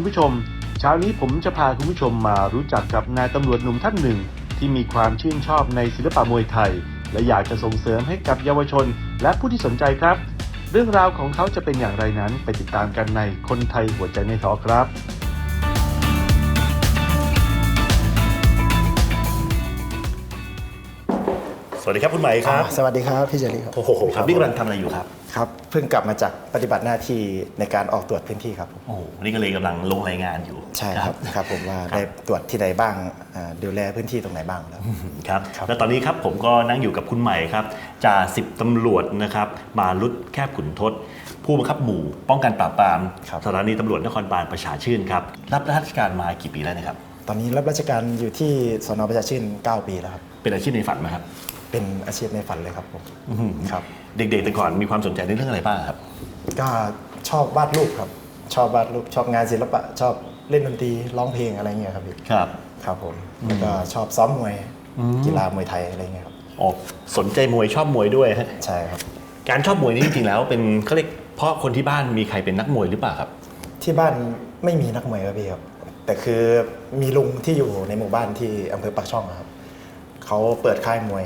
คุณผู้ชม เช้านี้ผมจะพาคุณผู้ชมมารู้จักกับนายตำรวจหนุ่มท่านหนึ่ง ที่มีความชื่นชอบในศิลปะมวยไทย และอยากจะส่งเสริมให้กับเยาวชน และผู้ที่สนใจครับ เรื่องราวของเขาจะเป็นอย่างไรนั้นไปติดตามกันในคนไทยหัวใจในทอครับ วัสดีครับคุณไหมครับอ่าสวัสดีครับพี่เจริญครับ โอ้โหครับนี่กำลังทำอะไรอยู่ครับ ครับ เพิ่งกลับมาจากปฏิบัติหน้าที่ในการออกตรวจพื้นที่ครับผมโอ้โหนี่ก็เลยกำลังลงรายงานอยู่ ใช่ครับครับผมว่าได้ตรวจที่ใดบ้างอ่าดูแลพื้นที่ตรงไหนบ้างแล้ว ครับ ครับ แล้วตอนนี้ครับผมก็นั่งอยู่กับคุณใหม่ครับจ่าสิบตำรวจนะครับมารุดแคบขุนทศ ผู้บังคับหมู่ป้องกันปราบปรามสถานีตำรวจนครบาลประชาชื่นครับรับราชการมากี่ปีแล้วนะครับ ตอนนี้รับราชการอยู่ที่สนประชาชื่น 9 ปีแล้วครับ เป็นอาชีพในฝันไหมครับ เป็นอาชีพในฝันเลยครับผมอื้อหือครับ เด็กๆแต่ก่อนมีความสนใจในเรื่องอะไรบ้างครับ ก็ชอบวาดรูปครับ ชอบวาดรูปชอบงานศิลปะ ชอบเล่นดนตรีร้องเพลงอะไรเงี้ยครับพี่ครับ ครับผมแล้วก็ชอบซ้อมมวยกีฬามวยไทยอะไรเงี้ยครับออกสนใจมวยชอบมวยด้วยฮะใช่ครับ การชอบมวยนี่จริงๆแล้วเป็นเขาเรียกเพราะคนที่บ้านมีใครเป็นนักมวยหรือเปล่าครับ ที่บ้านไม่มีนักมวยครับพี่ครับแต่คือมีลุงที่อยู่ในหมู่บ้านที่อำเภอปากช่องอะครับเขาเปิดค่ายมวย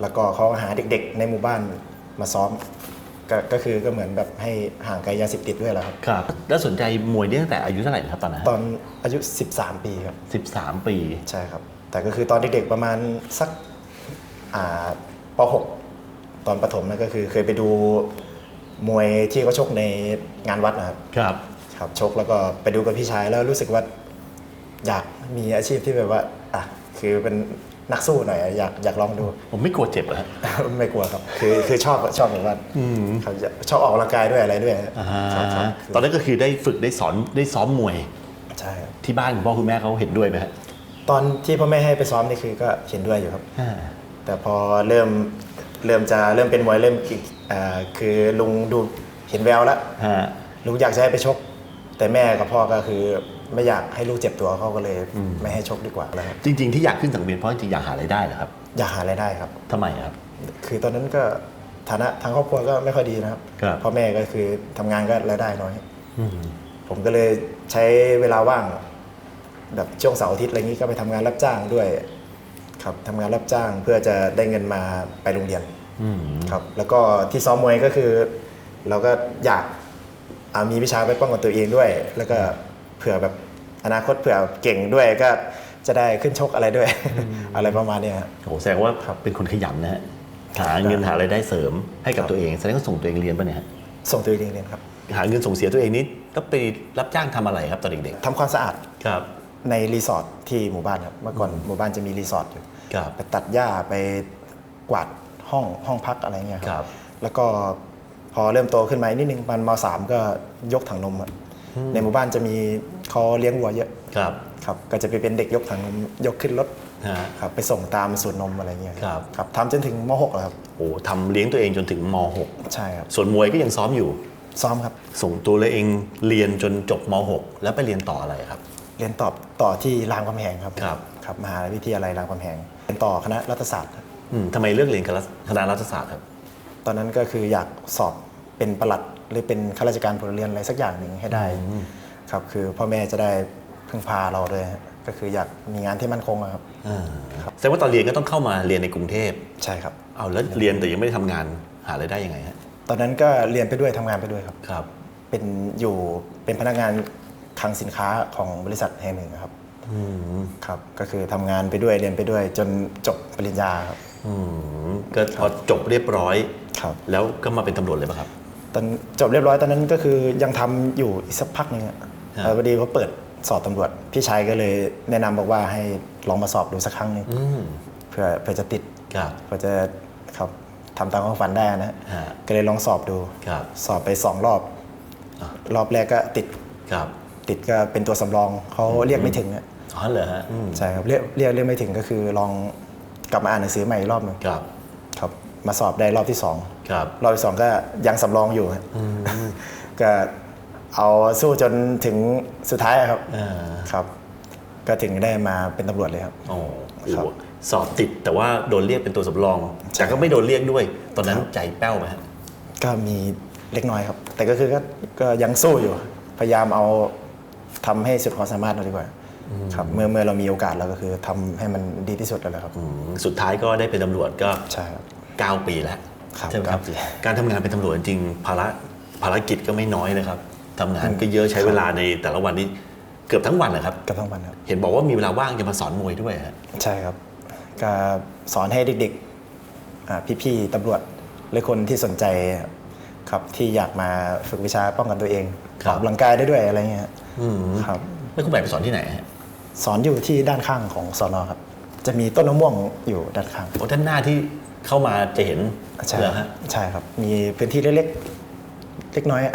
แล้วก็เขาหาเด็กๆ ในหมู่บ้านมาซ้อมกก็คือก็เหมือนแบบให้ห่างไกลยาเสพติดด้วยแหละครับ ครับ แล้วสนใจมวยนี่ตั้งแต่อายุเท่าไหร่นะครับตอนนั้นตอนอายุ 13 ปีครับสิบสามปี ใช่ครับ แต่ก็คือตอนเด็กๆประมาณสักอ่าป .6 ตอนประถมนั่นก็คือเคยไปดูมวยที่เขาชกในงานวัดนะครับ ครับ ครับชกแล้วก็ไปดูกับพี่ชายแล้วรู้สึกว่าอยากมีอาชีพที่แบบว่าอะคือเป็น นักสู้หน่อยอะอยากอยากลองดู ผมไม่กลัวเจ็บเหรอฮะ ไม่กลัวครับ คือคือชอบชอบแบบว่าครับชอบออกกำลังกายด้วยอะไรด้วยครับครับตอนนั้นก็คือได้ฝึกได้สอนได้ซ้อมมวยใช่ครับที่บ้านคุณพ่อคุณแม่เขาเห็นด้วยไหมฮะตอนที่พ่อแม่ให้ไปซ้อมนี่คือก็เห็นด้วยอยู่ครับแต่พอเริ่มเริ่มจะเริ่มเป็นมวยเริ่มอ่าคือลุงดูเห็นแววแล้วฮะ ลุงอยากจะให้ไปชก แต่แม่กับพ่อก็คือ ไม่อยากให้ลูกเจ็บตัวเขาก็เลยไม่ให้ชกดีกว่าแล้วครับจริง ๆ ที่อยากขึ้นสังเวียนเพราะจริงๆอยากหารายได้เหรอครับอยากหารายได้ครับทำไมครับ คือตอนนั้นก็ฐานะทางครอบครัวก็ไม่ค่อยดีนะครับครับ พ่อแม่ก็คือทำงานก็รายได้น้อยผมก็เลยใช้เวลาว่าง แบบช่วงเสาร์อาทิตย์อะไรนี้ก็ไปทำงานรับจ้างด้วย ครับทำงานรับจ้างเพื่อจะได้เงินมาไปโรงเรียนอืมครับ แล้วก็ที่ซ้อมมวยก็คือ เราก็อยากอ่ามีวิชาไปป้องกันตัวเองด้วย แล้วก็ เผื่อแบบอนาคตเผื่อเก่งด้วยก็จะได้ขึ้นชกอะไรด้วย อะไรประมาณเนี้ยครับโอ้แสดงว่าเป็นคนขยันนะฮะหาเงินหารายได้เสริมให้กับตัวเองแสดงว่าส่งตัวเองเรียนป่ะเนี่ยฮะส่งตัวเองเรียนครับ หาเงินส่งเสียตัวเองนี้ต้องไปรับจ้างทำอะไรครับตอนเด็กทำความสะอาดๆครับในรีสอร์ทที่หมู่บ้านครับเมื่อก่อนหมู่บ้านจะมีรีสอร์ทอยู่ครับไปตัดหญ้าไปกวาดห้องห้องพักอะไรเงี้ยครับ แล้วก็พอเริ่มโตขึ้นมาอีกนิดนึงมันมสามก็ยกถังนมครับ ในหมู่บ้านจะมีเขาเลี้ยงวัวเยอะครับครับก็จะไปเป็นเด็กยกถังนมยกขึ้นรถฮะครับไปส่งตามสวนนมอะไรเงี้ยครับครับทำจนถึงมหกแล้วครับโอ้ทำเลี้ยงตัวเองจนถึงมใช่ครับ .6 ส่วนมวยก็ยังซ้อมอยู่ซ้อมครับ ส่งตัวเองเรียนจนจบม .6 แล้วไปเรียนต่ออะไรครับ เรียนต่อต่อที่รามคำแหงครับครับครับมหาวิทยาลัยรามคำแหงเรียนต่อคณะรัฐศาสตร์ครับอืมทำไมเลือกเรียนคณะรัฐศาสตร์ครับ ตอนนั้นก็คืออยากสอบเป็นประหลัด หรือเป็นข้าราชการพลเรือนอะไรสักอย่างหนึ่งให้ได้ครับคือพ่อแม่จะได้พึ่งพาเราด้วยฮะก็คืออยากมีงานที่มั่นคงอะครับแสดงว่าตอนเรียนก็ต้องเข้ามาเรียนในกรุงเทพใช่ครับเอาแล้วเรียนแต่ยังไม่ได้ทำงานหารายได้ยังไงฮะตอนนั้นก็เรียนไปด้วยทำงานไปด้วยครับครับ เป็นอยู่เป็นพนักงานคลังสินค้าของบริษัทแห่งหนึ่งครับครับก็คือทำงานไปด้วยเรียนไปด้วย จนจบปริญญาครับอืมก็พอจบเรียบร้อยครับ แล้วก็มาเป็นตำรวจเลยป่ะครับ ตอนจบเรียบร้อยตอนนั้นก็คือยังทำอยู่อีกสักพักหนึงอะครับแล้วพอดีเขาเปิดสอบตำรวจ พี่ชายก็เลยแนะนำบอกว่าให้ลองมาสอบดูสักครั้งหนึ่งอืมเพื่อเพื่อจะติดครับเพื่อจะครับทำตามความฝันได้นะฮะก็เลยลองสอบดูครับสอบไปสองรอบ รอบแรกก็ติดครับติดก็เป็นตัวสำรองเขาเรียกไม่ถึงอะอ๋อเหรอฮะอืมใช่ครับเรียกเรียกเรียกไม่ถึงก็คือลองกลับมาอ่านหนังสือใหม่อีกรอบหนึงครับครับ มาสอบได้รอบที่สองครับรอบที่สองก็ยังสำรองอยู่ฮะก็เอาสู้จนถึงสุดท้ายอะครับอ่าครับ ก็ถึงได้มาเป็นตำรวจเลยครับโอ้โหครับสอบติดแต่ว่าโดนเรียกเป็นตัวสำรองแต่ก็ไม่โดนเรียกด้วย ตอนนั้นครับใจแป้วไหมฮะก็มีเล็กน้อยครับ แต่ก็คือก็ก็ยังสู้อยู่ พยายามเอาทำให้สุดความสามารถเราดีกว่าครับเมื่อเมื่อเรามีโอกาสเราก็คือทำให้มันดีที่สุดแล้วแหละครับอืมสุดท้ายก็ได้เป็นตำรวจก็ใช่ครับ 9 ปีแล้วครับใช่ไหมครับเก้าปีการทำงานเป็นตำรวจจริงๆภาระภารกิจก็ไม่น้อยนะครับทำงานก็เยอะใช้เวลาในแต่ละวันนี้เกือบทั้งวันนะครับกับทั้งวันครับเห็นบอกว่ามีเวลาว่างจะมาสอนมวยด้วยฮะใช่ครับก็สอนให้เด็กๆอ่าพี่ๆตำรวจหรือคนที่สนใจครับที่อยากมาฝึกวิชาป้องกันตัวเองออกกำลังกายได้ด้วยอะไรเงี้ยอืมครับแล้วคุณใหม่ไปสอนที่ไหนฮะสอนอยู่ที่ด้านข้างของสอนอครับ จะมีต้นมะม่วงอยู่ด้านข้างโอ้ด้านหน้าที่ เข้ามาจะเห็นใช่เหรอฮะใช่ครับ มีพื้นที่เล็กๆเล็กน้อยอะ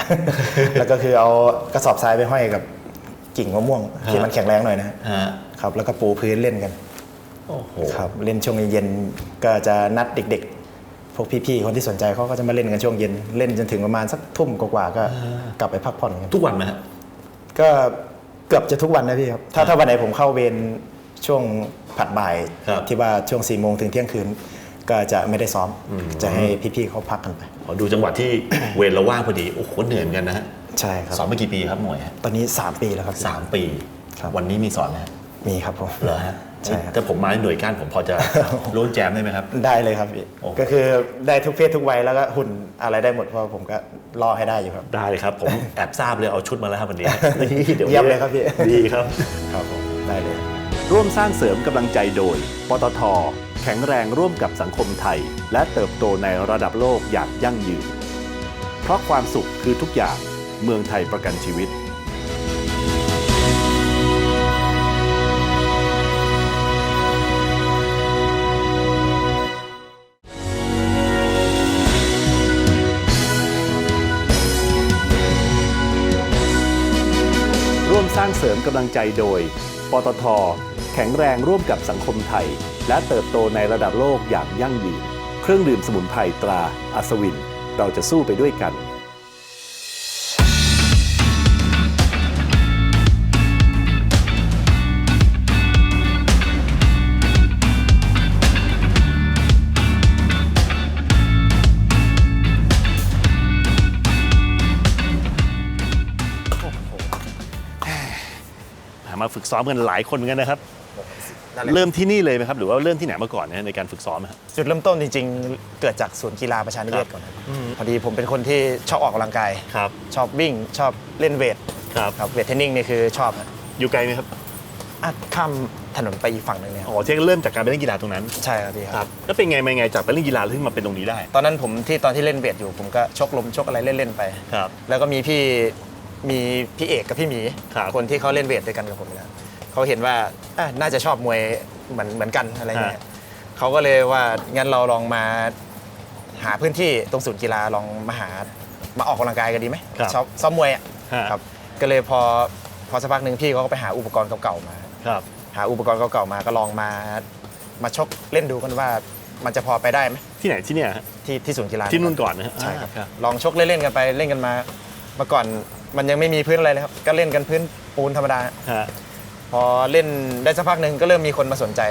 แล้วก็คือเอากระสอบทรายไปห้อยกับกิ่งมะม่วงที่มันแข็งแรงหน่อยนะฮะครับ แล้วก็ปูพื้นเล่นกันโอ้โหครับเล่นช่วงเย็นๆก็จะนัดเด็กๆ พวกพี่ๆคนที่สนใจเขาก็จะมาเล่นกันช่วงเย็นเล่นจนถึงประมาณสักทุ่มกว่าๆก็กลับไปพักผ่อนกันทุกวันไหมฮะก็เกือบจะทุกวันนะพี่ครับถ้าถ้าวันไหนผมเข้าเวรช่วงผัดบ่ายครับที่ว่าช่วง4ี่โมงถึงเที่ยงคืน ก็จะไม่ได้ซ้อมจะให้พี่ๆเขาพักกันไปขอดูจังหวัดที่เวรเราว่างพอดีโอ้โหเหนื่อยเหมือนกันนะฮะใช่ครับสอนมากี่ปีครับหมวยฮะตอนนี้ 3 ปีแล้วครับสามปีครับวันนี้มีสอนไหมฮะมีครับผมเหรอฮะใช่ครับถ้าผมมาหน่วยก้านผมพอจะร่วมแจมได้ไหมครับ ได้เลยครับพี่โอ้ก็คือได้ทุกเพศทุกวัยแล้วก็หุ่นอะไรได้หมดเพราะผมก็ล่อให้ได้อยู่ครับ ได้เลยครับ ผมแอบทราบเลยเอาชุดมาแล้วครับวันนี้นี่เดี๋ยวเยี่ยมเลยครับพี่ดีครับครับผมได้เลย ร่วมสร้างเสริมกำลังใจโดยปตท แข็งแรงร่วมกับสังคมไทย และเติบโตในระดับโลกอย่างยั่งยืน เพราะความสุขคือทุกอย่างเมืองไทยประกันชีวิตร่วมสร้างเสริมกำลังใจโดย ปตท แข็งแรงร่วมกับสังคมไทย และเติบโตในระดับโลกอย่างยั่งยืน เครื่องดื่มสมุนไพรตราอัศวิน เราจะสู้ไปด้วยกันมาฝึกซ้อมกันหลายคนเหมือนกันนะครับ นั่นแหละ เริ่มที่นี่เลยไหมครับ หรือว่าเริ่มที่ไหนมาก่อนนะในการฝึกซ้อมอะครับ จุดเริ่มต้นจริงๆ เกิดจากศูนย์กีฬาประชานิเวศก่อนครับพอดีผมเป็นคนที่ชอบออกกำลังกาย ครับ ชอบวิ่ง ชอบเล่นเวทครับ ครับเวทเทรนนิ่งนี่คือชอบครับอยู่ไกลไหมครับอะข้ามถนนไปอีกฝั่งหนึ่งเนี่ยคอ๋รับอที่เริ่มจากการไปเล่นกีฬาตรงนั้น ใช่ครับพี่ครับแล้วเป็นไงมาไงจากไปเล่นกีฬาถึงมาเป็นตรงนี้ได้ ตอนนั้นผมที่ตอนที่เล่นเวทอยู่ผมก็ชกลมชกอะไรเล่นๆไป ครับ แล้วก็มีพี่มีพี่เอกกับพี่หมี ครับ คนที่เขาเล่นเวทด้วยกันกับผมแล้ว เขาเห็นว่าอะน่าจะชอบมวยเหมือนเหมือนกันอะไรเงี้ยเขาก็เลยว่างั้นเราลองมาหาพื้นที่ตรงศูนย์กีฬาลองมาหามาออกกำลังกายกันดีไหมครับชอบซ้อมมวยอะฮะ ครับก็เลยพอพอสักพักหนึ่งพี่เขาก็ไปหาอุปกรณ์เก่าๆมา ครับ หาอุปกรณ์เก่าๆมาก็ลองมามาชกเล่นดูกันว่ามันจะพอไปได้ไหมที่ไหนที่เนี่ยฮะที่ที่ศูนย์กีฬาที่นู่นก่อนนะฮะใช่ครับ อ่าลองชกเล่นๆกันไปเล่นกันมาเมื่อก่อนมันยังไม่มีพื้นอะไรเลยครับ ก็เล่นกันพื้นปูนธรรมดา ฮะ พอเล่นได้สักพักหนึ่งก็เริ่มมีคนมาสนใจ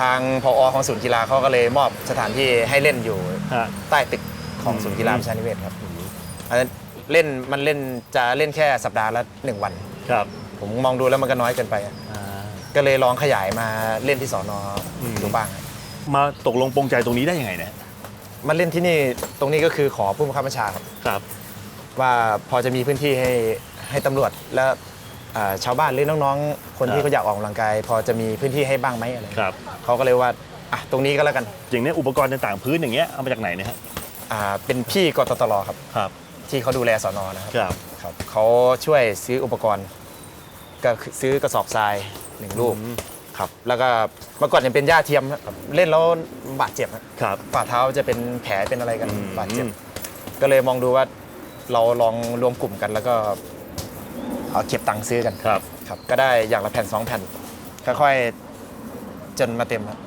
ทางพอของศูนย์กีฬาเขาก็เลยมอบสถานที่ให้เล่นอยู่ฮะ ใต้ตึกของศูนย์กีฬาประชานิเวศครับอันนั้นเล่นมันเล่นจะเล่นแค่สัปดาห์ละหนึ่งวัน ครับผมมองดูแล้วมันก็น้อยเกินไป อ่า ก็เลยลองขยายมาเล่นที่สอนออืมดูบ้างครับมาตกลงปรงใจตรงนี้ได้ยังไงเนี่ยมาเล่นที่นี่ตรงนี้ก็คือขอผู้บังคับบัญชาครับ ครับ ว่าพอจะมีพื้นที่ให้ให้ตำรวจและ อ่าชาวบ้านหรือน้องๆ คนครัที่บเขาอยากออกกำลังกาย พอจะมีพื้นที่ให้บ้างไหมอะไรครับ เขาก็เลยว่าอะตรงนี้ก็แล้วกันอย่างเนี้ยอุปกรณ์ต่างๆพื้นอย่างเงี้ยเอามาจากไหนเนี่ยฮะอ่าเป็นพี่กตตลครับ ครับ ที่เขาดูแลสอนอนะครับครับ ครับเขาช่วยซื้ออุปกรณ์ก็คือซื้อกระสอบทรายหนึ่งลูกอืม ครับ แล้วก็เมื่อก่อนยังเป็นหญ้าเทียมครับเล่นแล้วบาดเจ็บครับครับ ฝ่าเท้าจะเป็นแผลเป็นอะไรกันอืม บาดเจ็บ ก็เลยมองดูว่าเราลองรวมกลุ่มกัน แล้วก็ เอาเก็บตังค์ซื้อกันครับ ครับ ก็ได้อย่างละแผ่นสองแผ่นค่อยๆจนมาเต็มครับ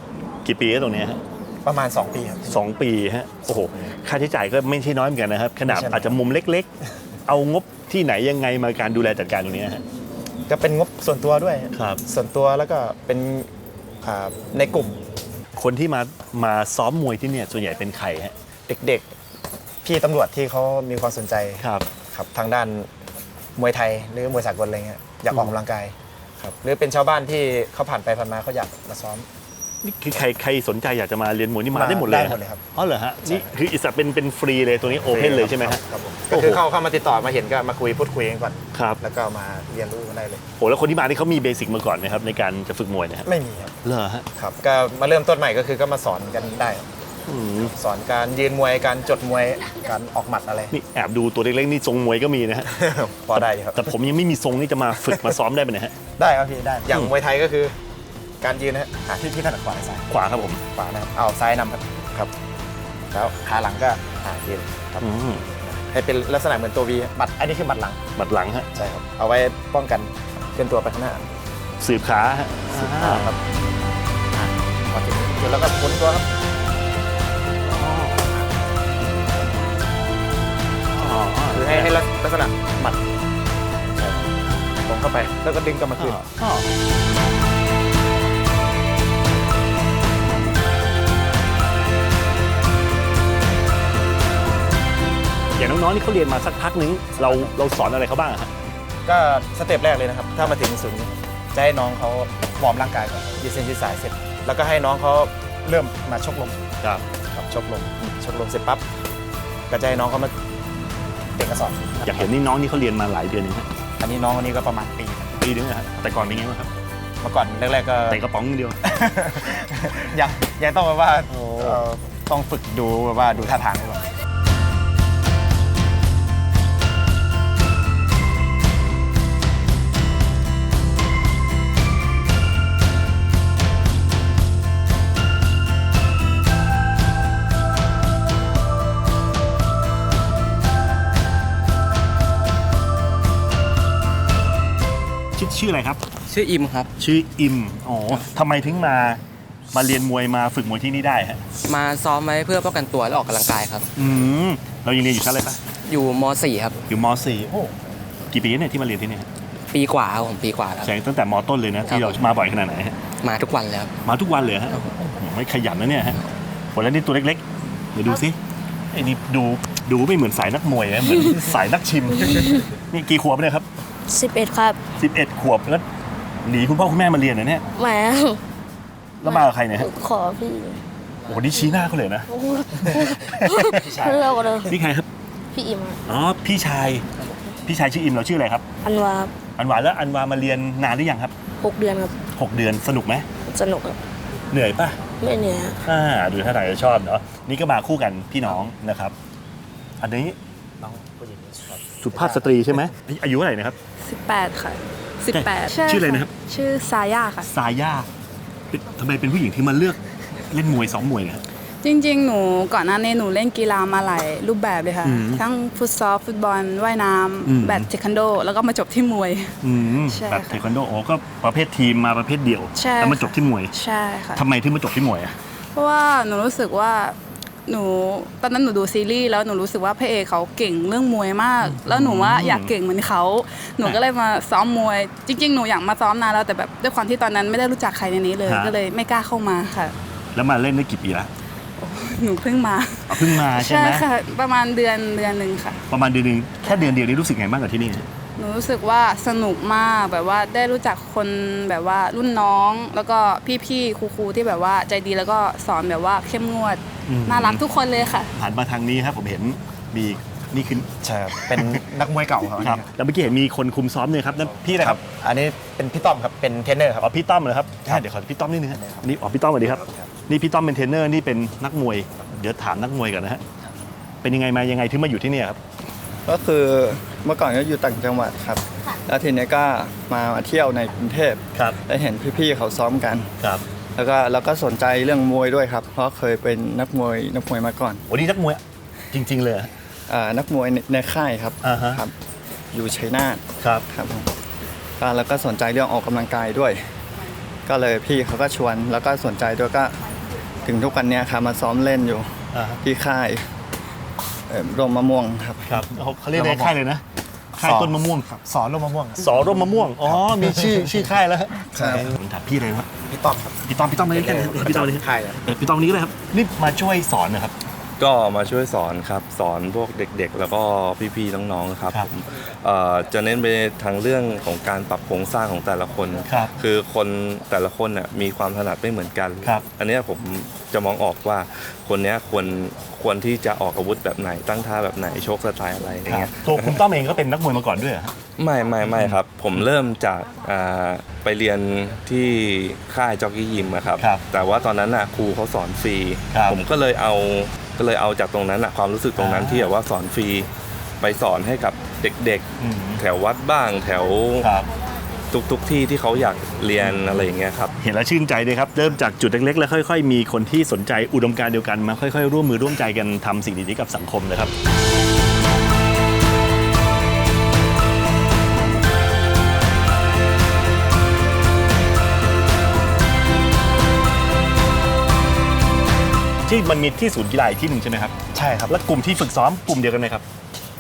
กี่ปีแล้วตรงเนี้ยฮะประมาณ 2 ปีครับ สองปีฮะโอ้โหค่าใช้จ่ายก็ไม่ใช่น้อยเหมือนกันนะครับ ขนาดไม่ใช่น้อยอาจจะมุมเล็กๆ เอางบที่ไหนยังไงมาการดูแลจัดการตรงเนี้ยฮะก็เป็นงบส่วนตัวด้วย ครับ ส่วนตัวแล้วก็เป็นอ่าในกลุ่มคนที่มามาซ้อมมวยที่เนี่ยส่วนใหญ่เป็นใครฮะเด็กๆ พี่ตำรวจที่เขามีความสนใจครับ ครับทางด้าน มวยไทยหรือมวยสากลอะไรเงี้ยอยากออกกำลังกายครับหรือเป็นชาวบ้านที่เขาผ่านไปผ่านมาเขาอยากมาซ้อม นี่คือใครใครสนใจอยากจะมาเรียนมวยนี่มาได้หมดเลยได้หมดเลยครับ อ๋อเหรอฮะใช่นี่คืออิสระเป็นเป็นฟรีเลยตัวนี้โอเพนเลยใช่ไหมฮะ ครับผมโอ้ก็โหคือเข้าเข้ามาติดต่อมาเห็นก็มาคุยพูดคุยกันก่อน ครับ แล้วก็มาเรียนรู้กันได้เลย โหแล้วคนที่มานี่เขามีเบสิกมาก่อนไหมครับในการจะฝึกมวยเนะฮะไม่มีครับ เหรอฮะ ครับ ก็มาเริ่มต้นใหม่ก็คือก็มาสอนกันได้ครับอืม สอนการยืนมวยการจดมวยการออกหมัดอะไร นี่แอบดูตัวเล็กๆนี่ทรงมวยก็มีนะฮะ พอได้อยู่ครับ แต่ผมยังไม่มีทรงนี่จะมาฝึกมาซ้อมได้ไหมเนะฮะ ได้ครับพี่ได้อย่างอืมมวยไทยก็คือ การยืนนะฮะหาที่ที่ถนัดขวาหรือซ้ายขวาครับผม ขวานะครับเอาซ้ายนำครับครับ แล้วขาหลังก็หายืนครับอืมให้เป็นลักษณะเหมือนตัววีหมัดอันนี้คือหมัดหลังบัดหลังฮะ ใช่ครับเอาไว้ป้องกันเคลื่อนตัวไปข้างหน้าสืบขาฮะอ่าครับอ่าพอถึงจุดแล้วก็หมุนตัวครับ อ๋อคือให้ให้ลักษณะหมัดใช่ครับตรงเข้าไปแล้วก็ดึงกลับมาคืนอ๋ออย่างน้องๆนี่เขาเรียนมาสักพักนึงเราเราสอนอะไรเขาบ้างอะฮะก็สเต็ปแรกเลยนะครับ ถ้ามาถึงศูนย์จะให้น้องเขาวอร์มร่างกายก่อนยืดเส้นยืดสายเสร็จ แล้วก็ให้น้องเขาเริ่มมาชกลมครับครับชกลมชกลมเสร็จปั๊บก็จะให้น้องเขามา เตะกระสอบอยากเห็นนี่น้องนี่เขาเรียนมาหลายเดือนนึงฮะอันนี้น้องคนนี้ก็ประมาณปีหนึ่งปีนึงอะฮะแต่ก่อนเป็นไงบ้างครับเมื่อก่อนแรกๆก็แต่กระป๋องอย่างเดียว ยังยังต้องแบบว่าโอ้เอ่อต้องฝึกดูแบบว่าดูท่าทางก่อน อชื่ออะไรครับ ชื่ออิมครับ ชื่ออิมอ๋อทำไมถึงมามาเรียนมวยมาฝึกมวยที่นี่ได้ฮะมาซ้อมไว้เพื่อป้องกันตัวและออกกำลังกายครับ อืมเรายังเรียนอยู่ชั้นอะไรปะอยู่ม .4 ครับ อยู่ม .4 โอ้กี่ปีแล้วเนี่ยที่มาเรียนที่เนี่ยปีกว่าครับผมปีกว่าแล้ว แสดงตั้งแต่มต้นเลยนะที่เรามาบ่อยขนาดไหนฮะมาทุกวันเลยครับมาทุกวันเลยฮะโอ้โหไม่ขยันนะเนี่ยฮะโหแล้วนี่ตัวเล็กๆเดี๋ยวดูสิไอ้นี่ดูดูไม่เหมือนสายนักมวยนะเหมือนสายนักชิมนี่กี่ขวบเนี่ยครับ 11 ครับ 11 ขวบแล้วหนีคุณพ่อคุณแม่มาเรียนนะเนี่ยแหมแล้วมากับใครเนี่ยฮะขอพี่โอ้โหนี่ชี้หน้าเขาเลยนะโอ้โหเลิกเลยนี่ใครครับ พี่อิมครับอ๋อ พี่ชาย พี่ชายชื่ออิมเราชื่ออะไรครับ อันวาครับอันวาแล้วอันวามาเรียนนานหรือยังครับ หกเดือนครับ6เดือนสนุกไหมสนุกครับเหนื่อยปะไม่เหนื่อยครับอ่าดูท่าทางจะชอบเนาะนี่ก็มาคู่กันพี่น้องนะครับ อันนี้ น้องผู้หญิงครับสุภาพสตรีใช่ไหมอายุเท่าไหร่นะครับ 18 ค่ะ 18ชื่ออะไรนะครับ ชื่อซาย่าค่ะซาย่าเป็นทำไมเป็นผู้หญิงที่มาเลือกเล่นมวยซ้อมมวยเนี่ย จริง ๆ หนูก่อนหน้านี้หนูเล่นกีฬามาหลายรูปแบบเลยค่ะ อืมทั้งฟุตซอลฟุตบอลว่ายน้อืมำแบดเทควันโด แล้วก็มาจบที่มวย อืมใช่แบบค่ะเทควันโดโอ้ก็ประเภททีมมาประเภทเดี่ยวใช่ แล้วมาจบที่มวยใช่ค่ะ ทำไมถึงมาจบที่มวยอะเพราะว่าหนูรู้สึกว่า หนูตอนนั้นหนูดูซีรีส์แล้วหนูรู้สึกว่าพระเอกเขาเก่งเรื่องมวยมาก แล้วหนูว่าอยากเก่งเหมือนเขาหนูก็เลยมาซ้อมมวย จริง ๆ หนูอยากมาซ้อมนานแล้วแต่แบบด้วยความที่ตอนนั้นไม่ได้รู้จักใครในนี้เลยฮะก็เลยไม่กล้าเข้ามาค่ะ แล้วมาเล่นได้กี่ปีละหนูเพิ่งมาอ๋อเพิ่งมาใช่ไหมค่ะประมาณเดือนเดือนหนึ่งค่ะ ประมาณเดือนหนึงแค่เดือนเดียวนี่รู้สึกไงบ้างกับที่นี่ หนูรู้สึกว่าสนุกมากแบบว่าได้รู้จักคนแบบว่ารุ่นน้อง แล้วก็พี่ๆครูๆที่แบบว่าใจดีแล้วก็สอนแบบว่าเข้มงวดอืม น่ารักทุกคนเลยค่ะ หันมาทางนี้ครับผมเห็นมีนี่คือใช่ครับเป็นนักมวยเก่าครับครับแล้วเมื่อกี้เห็นมีคนคุมซ้อมเนี่ยครับนั่นพี่อะไรคครัรับบอันนี้เป็นพี่ต้อมครับเป็นเทรนเนอร์ครับ อ๋อพี่ต้อมเหรอครับใช่เดี๋ยวขอพี่ต้อมนิดนึงฮะนี่อ๋อพี่ต้อมสวัสดีครับนี่พี่ต้อมเป็นเทรนเนอร์นี่เป็นนักมวย เดี๋ยวถามนักมวยก่อนนะฮะเป็นยังไงมายังไงถึงมาอยู่ที่เนี่ยครับ ก็คือเมื่อก่อนก็อยู่ต่างจังหวัดครับ แล้วทีนี้ก็มาเที่ยวในกรุงเทพครับได้เห็นพี่ๆเขาซ้อมกันครับ แล้วก็เราก็สนใจเรื่องมวยด้วยครับ เพราะเคยเป็นนักมวยนักมวยมาก่อนโอ้นี่นักมวยจริง ๆ เลยเหรออ่านักมวยในในค่ายครับอ่าฮะครับ อยู่ชัยนาทครับครับผมก็แล้วก็สนใจเรื่องออกกำลังกายด้วย ก็เลยพี่เขาก็ชวนแล้วก็สนใจด้วยก็ถึงทุกวันเนี้ยครับมาซ้อมเล่นอยู่อ่าฮะที่ค่าย เอ่อร่มมะม่วงครับ ครับเขาเขาเรียกในค่ายเลยนะค่ายต้นมะม่วงสอนลูกมะม่วงครับสอร่มมะม่วงอ๋อมีชื่อชื่อค่ายแล้วฮะใช่ครับ ผมถามพี่เลยครับพี่ต้อมครับพี่ต้อมพี่ต้อมมาเล่นกันพี่ต้อมเลยค่ายครับเออพี่ต้อมนี้ก็เลยครับนี่มาช่วยสอนนะครับ ก็มาช่วยสอนครับ สอนพวกเด็กๆ แล้วก็พี่ๆน้องๆครับครับผมเอ่อจะเน้นไปทางเรื่องของการปรับโครงสร้างของแต่ละคนครับคือคนแต่ละคนน่ะมีความถนัดไม่เหมือนกัน ครับ อันเนี้ยผมจะมองออกว่าคนเนี้ยควรควรที่จะออกอาวุธแบบไหนตั้งท่าแบบไหนโชคสไตล์อะไรอย่างเงี้ย ตัวคุณต้อมเองก็เป็นนักมวยมาก่อนด้วยเหรอฮะ ไม่ไม่ไม่ครับ ผมเริ่มจากอ่าไปเรียนที่ค่ายจ็อกกี้ยิมอะครับ ครับแต่ว่าตอนนั้นน่ะครูเขาสอนฟรี ครับผมก็เลยเอา ก็เลยเอาจากตรงนั้นน่ะความรู้สึกตรงนั้นอ่าที่แบบว่าสอนฟรีไปสอนให้กับเด็กอืม ๆ แถววัดบ้างแถวครับ ทุกๆที่ที่เขาอยากเรียนอะไรอย่างเงี้ยครับ เห็นแล้วชื่นใจเลยครับ เริ่มจากจุดเล็ก ๆ แล้วค่อย ๆ มีคนที่สนใจอุดมการณ์เดียวกันมาค่อย ๆ ร่วมมือร่วมใจกันทำสิ่งดีๆกับสังคมนะครับ ที่มันมีที่ศูนย์กีฬาอีกที่หนึ่งใช่ไหมครับใช่ครับแล้วกลุ่มที่ฝึกซ้อมกลุ่มเดียวกันไหมครับ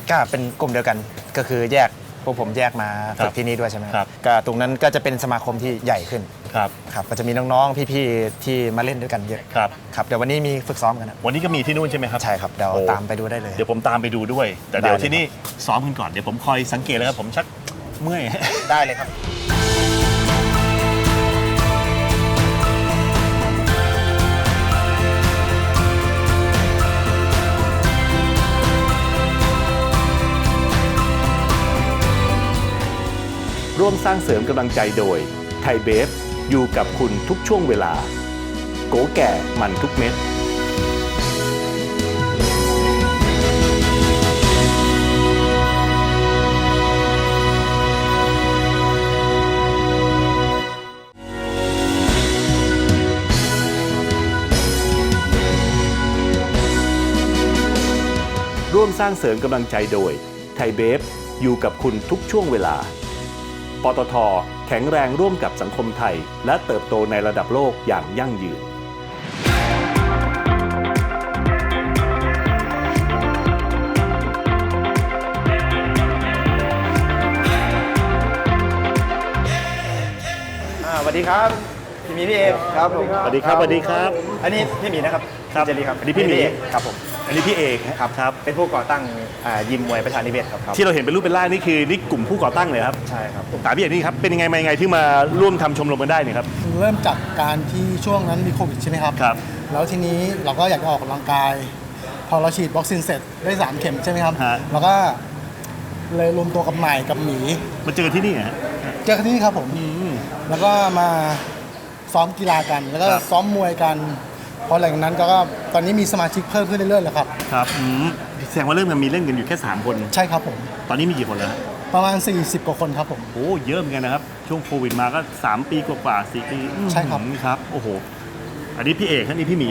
ก็เป็นกลุ่มเดียวกันก็คือแยกพวกผมแยกมาครัฝึบกที่นี่ด้วยใช่ไหมครับก็ตรงนั้นก็จะเป็นสมาคมที่ใหญ่ขึ้นครับครับก็จะมีน้องๆพี่ๆที่มาเล่นด้วยกันเยอะครับครับเดี๋ยววันนี้มีฝึกซ้อมกันนะวันนี้ก็มีที่นู่นใช่ไหมครับใช่ครับเดี๋ยวโอ้ตามไปดูได้เลย เดี๋ยวผมตามไปดูด้วย แต่เดี๋ยวได้เลยที่นี่ซ้อมกันก่อนเดี๋ยวผมคอยสังเกตแล้วครับผมชักเมื่อยได้เลยครับ ร่วมสร้างเสริมกำลังใจโดย ไทยเบฟ อยู่กับคุณทุกช่วงเวลา โกแก่มันทุกเม็ดร่วมสร้างเสริมกำลังใจโดย ไทยเบฟ อยู่กับคุณทุกช่วงเวลา ปตทแข็งแรงร่วมกับสังคมไทย และเติบโตในระดับโลกอย่างยั่งยืนอ่าสวัสดีครับพี่หมีพี่เอครับผมสวัสดีครับสวัสดีครับ อันนี้พี่หมีนะครับครับเจลีครับอันนี้พี่หมีเอกครับผม อันนี้พี่เอกครับครับ เป็นผู้ก่อตั้งอ่ายิมมวยประชานิเวศครับครับที่เราเห็นเป็นรูปเป็นร่างนี่คือนี่กลุ่มผู้ก่อตั้งเลยครับใช่ครับ ถามพี่เอกนี่ครับเป็นยังไงมายังไงที่มาร่วมทำชมรมกันได้เนี่ยครับ เริ่มจากการที่ช่วงนั้นมีโควิดใช่ไหมครับ ครับ แล้วทีนี้เราก็อยากจะออกกำลังกาย พอเราฉีดวัคซีนเสร็จได้ 3 เข็มใช่ไหมครับ ฮะเราก็เลยรวมตัวกับใหม่กับหมี มาเจอที่นี่ฮะ เจอกันที่นี่ครับผม แล้วก็มาซ้อมกีฬากัน แล้วก็ครับ ซ้อมมวยกัน พอหลังจากนั้นก็ตอนนี้มีสมาชิกเพิ่มขึ้นเรื่อยๆเลยครับ ครับอืมแสดงว่าเริ่มกันมีเล่นกันอยู่แค่ 3 คน ใช่ครับผม ตอนนี้มีกี่คนแล้วฮะประมาณ 40 กว่าคนครับผม โอ้เยอะเหมือนกันนะครับ ช่วงโควิดมาก็ 3 ปีกว่าๆสี่ปีใช่ครับอืมครับ โอ้โห อันนี้พี่เอกฮะนี่พี่หมี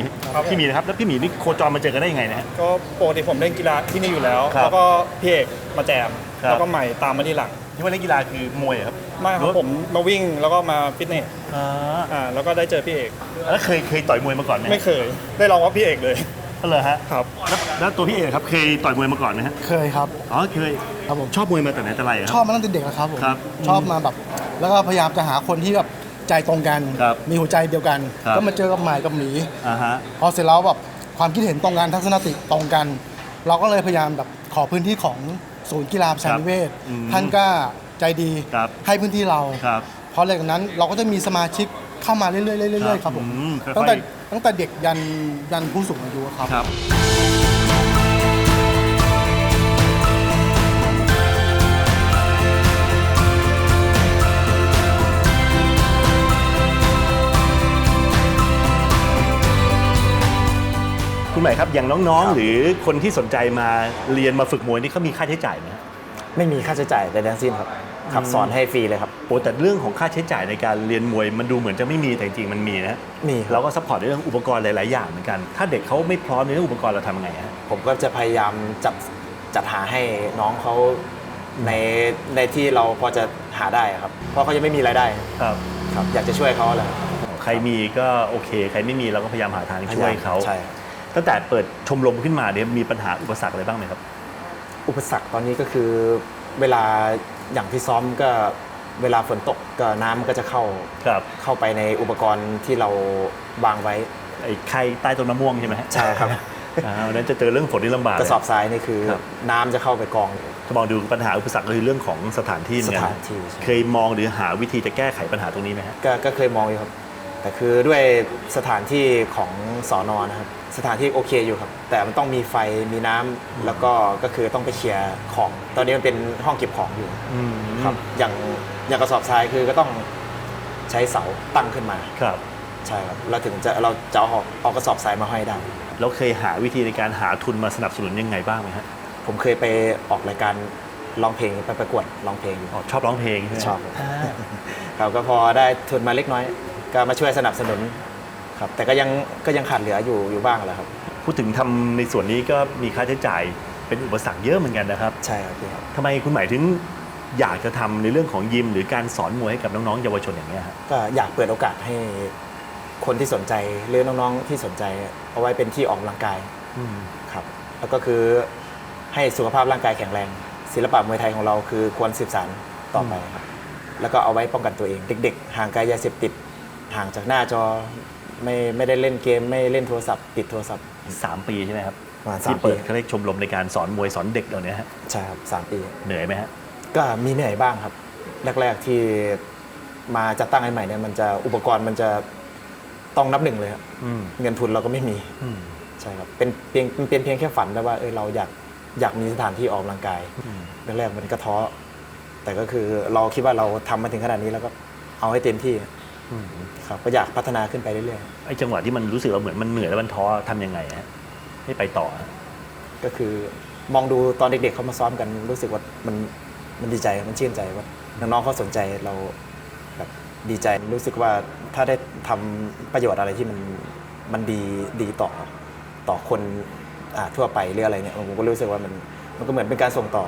พี่หมีนะครับ แล้วพี่หมีนี่โคจรมาเจอกันได้ยังไงนะฮะ ก็ปกติผมเล่นกีฬาที่นี่อยู่แล้ว ครับแล้วก็พี่เอกมาแจม ครับ แล้วก็ใหม่ตามมาที่หลัง ที่ว่าเล่นกีฬาคือมวยเหรอครับไม่ครับผมมาวิ่งแล้วก็มาฟิตเนสอ่าอ่าแล้วก็ได้เจอพี่เอก แล้วเคยเคยต่อยมวยมาก่อนไหมไม่เคย ได้ลองว่าพี่เอกเลยก็เลยฮะครับ แล้วแล้วตัวพี่เอกครับเคยต่อยมวยมาก่อนไหมฮะเคยครับ อ๋อเคยครับผมชอบมวยมาแต่ไหนแต่ไรอะคชอบรับมาตั้งแต่เด็กแล้วครับผมครับชอบมาแบบ แล้วก็พยายามจะหาคนที่แบบใจตรงกันครับมีหัวใจเดียวกัน ครับ ก็มาเจอกับใหม่กับหมีอ่าฮะ พอเสร็จแล้วแบบความคิดเห็นตรงกันทัศนคติตรงกัน เราก็เลยพยายามแบบขอพื้นที่ของ ศูนย์กีฬาประชานิเวศอืมท่านก็ใจดีครับ ให้พื้นที่เรา ครับพอหลังจากนั้นเราก็จะมีสมาชิกเข้ามาเรื่อยๆเรื่อยๆครับผมอืมค่อยๆ ตั้งแต่ตั้งแต่เด็กยันยันผู้สูงอายุครับ ครับ คุณใหม่ครับอย่างน้องๆ หรือคนที่สนใจมาเรียนมาฝึกมวยนี่เขามีค่าใช้จ่ายไหมฮะไม่มีค่าใช้จ่ายใดๆทั้งสิ้นครับครับสอนให้ฟรีเลยครับโอ้แต่เรื่องของค่าใช้จ่ายในการเรียนมวยมันดูเหมือนจะไม่มีแต่จริงๆมันมีนะมีครับเราก็ซัพพอร์ตในเรื่องอุปกรณ์หลายๆอย่างเหมือนกัน ถ้าเด็กเขาไม่พร้อมในเรื่องอุปกรณ์เราทำยังไงฮะผมก็จะพยายามจัดจัดหาให้น้องเขาในในที่เราพอจะหาได้ครับ เพราะเขายังไม่มีรายได้ครับครับ อยากจะช่วยเขาแหละใครมีก็โอเค ใครไม่มีเราก็พยายามหาทางช่วยเขาใช่ ตั้งแต่เปิดชมรมขึ้นมาเนี่ยมีปัญหาอุปสรรคอะไรบ้างไหมครับ อุปสรรคตอนนี้ก็คือเวลาอย่างที่ซ้อมก็เวลาฝนตกก็น้ำก็จะเข้าครับเข้าไปในอุปกรณ์ที่เราวางไว้ไอ้ไข่ใต้ต้นมะม่วงใช่ไหมฮะใช่ครับ อ่าวันนั้นจะเจอเรื่องฝนที่ลำบากกระสอบทรายนี่คือครับน้ำจะเข้าไปกองถ้ามองดูปัญหาอุปสรรคก็คือเรื่องของสถานที่เหมือนกัสถานที่ใช่ เคยมองหรือหาวิธีจะแก้ไขปัญหาตรงนี้ไหมฮะ ก็ก็เคยมองอยู่ครับ แต่คือด้วยสถานที่ของสอนอนะครับ สถานที่โอเคอยู่ครับ แต่มันต้องมีไฟมีน้ำแล้วก็ก็คือต้องไปเคลียร์ของ ตอนนี้มันเป็นห้องเก็บของอยู่ครับ อย่างอย่างกระสอบทรายคือก็ต้องใช้เสาตั้งขึ้นมา ครับ ใช่ครับเราถึงจะเราจะเอาเอากระสอบทรายมาห้อยได้ แล้วเคยหาวิธีในการหาทุนมาสนับสนุนยังไงบ้างไหมฮะผมเคยไปออกรายการร้องเพลงไปประกวดร้องเพลงอยู่อ๋อชอบร้องเพลงใช่ไหมชอบครับก็พอได้ทุนมาเล็กน้อย ก็มาช่วยสนับสนุน ครับแต่ก็ยังก็ยังขาดเหลืออยู่อยู่บ้างแหละครับ พูดถึงทำในส่วนนี้ก็มีค่าใช้จ่ายเป็นอุปสรรคเยอะเหมือนกันนะครับใช่ครับพี่ครับ ทำไมคุณหมายถึงอยากจะทำในเรื่องของยิม หรือการสอนมวยให้กับน้องๆเยาวชนอย่างนี้ยฮะก็อยากเปิดโอกาสให้คนที่สนใจหรือน้องๆที่สนใจเอาไว้เป็นที่ออกกำลังกายครับ แล้วก็คือให้สุขภาพร่างกายแข็งแรง ศิลปะมวยไทยของเราคือควรสืบสานต่อไปครับ แล้วก็เอาไว้ป้องกันตัวเอง เด็ก ๆ ห่างไกลยาเสพติด ห่างจากหน้าจอ ไม่ไม่ได้เล่นเกมไม่เล่นโทรศัพท์ปิดโทรศัพท์สามปีใช่ไหมครับประมาณสามที่เปิดปีเขาเรียกชมรมในการสอนมวยสอนเด็กเหล่านี้ฮะใช่ครับสามปี เหนื่อยไหมฮะก็มีเหนื่อยบ้างครับ แรก ๆที่มาจัดตั้งใหม่ๆเนี่ยมันจะอุปกรณ์มันจะต้องนับหนึ่งเลยครับอืมเงินทุนเราก็ไม่มี อืม ใช่ครับเป็นเพียงเป็นเพียงแค่ฝันแต่ว่าเออเราอยากอยากมีสถานที่ออกกำลังกายอืม แรกๆมันก็ท้อแต่ก็คือเราคิดว่าเราทำมาถึงขนาดนี้แล้วก็เอาให้เต็มที่อืม ครับก็อยากพัฒนาขึ้นไปเรื่อยไอ้จังหวะที่มันรู้สึกว่าเหมือนมันเหนื่อยแล้วมันท้อทำยังไงฮะให้ไปต่อฮะๆก็คือมองดูตอนเด็ก ๆเขามาซ้อมกันรู้สึกว่ามันมันดีใจมันชื่นใจว่าน้องๆเขาสนใจเราแบบดีใจรู้สึกว่าถ้าได้ทำประโยชน์อะไรที่มันมันดีดีต่อต่อคนอ่าทั่วไปหรืออะไรเนี่ยผมก็รู้สึกว่ามันมันก็เหมือนเป็นการส่งต่อ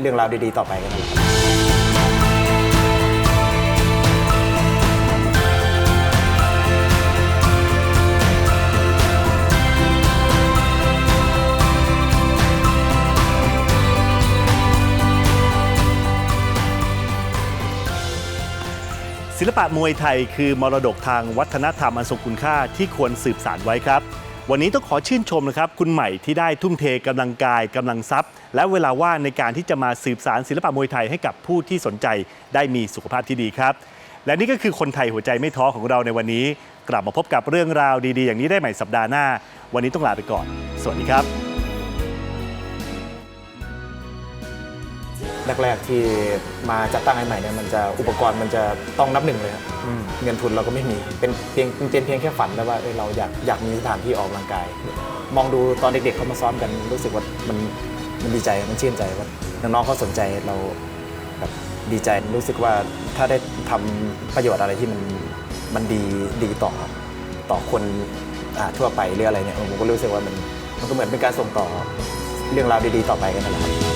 เรื่องราวดีๆต่อไปกันครั ศิลปะมวยไทยคือมรดกทางวัฒนธรรมอันทรงคุณค่าที่ควรสืบสานไว้ครับ วันนี้ต้องขอชื่นชมนะครับ คุณใหม่ที่ได้ทุ่มเทกำลังกายกำลังทรัพย์ และเวลาว่างในการที่จะมาสืบสารศิลปะมวยไทยให้กับผู้ที่สนใจได้มีสุขภาพที่ดีครับ และนี่ก็คือคนไทยหัวใจไม่ท้อของเราในวันนี้ กลับมาพบกับเรื่องราวดี ๆ อย่างนี้ได้ใหม่สัปดาห์หน้า วันนี้ต้องลาไปก่อน สวัสดีครับ แรกๆที่มาจัดตั้งใหม่ๆเนี่ยมันจะอุปกรณ์มันจะต้องนับหนึ่งเลยครับเงินทุนเราก็ไม่มีเป็นเพียงเป็นเพียงแค่ฝันแต่ว่าเออเราอยากอยากมีสถานที่ออกกำลังกาย มองดูตอนเด็กๆเขามาซ้อมกันรู้สึกว่ามันมันดีใจมันชื่นใจว่าน้องๆเขาสนใจเราแบบดีใจรู้สึกว่าถ้าได้ทำประโยชน์อะไรที่มันมันดีดีต่อต่อคนอ่าทั่วไปหรืออะไรเนี่ยผมก็รู้สึกว่ามันมันก็เหมือนเป็นการส่งต่อเรื่องราวดีๆต่อไปกันนั่นแหละครับ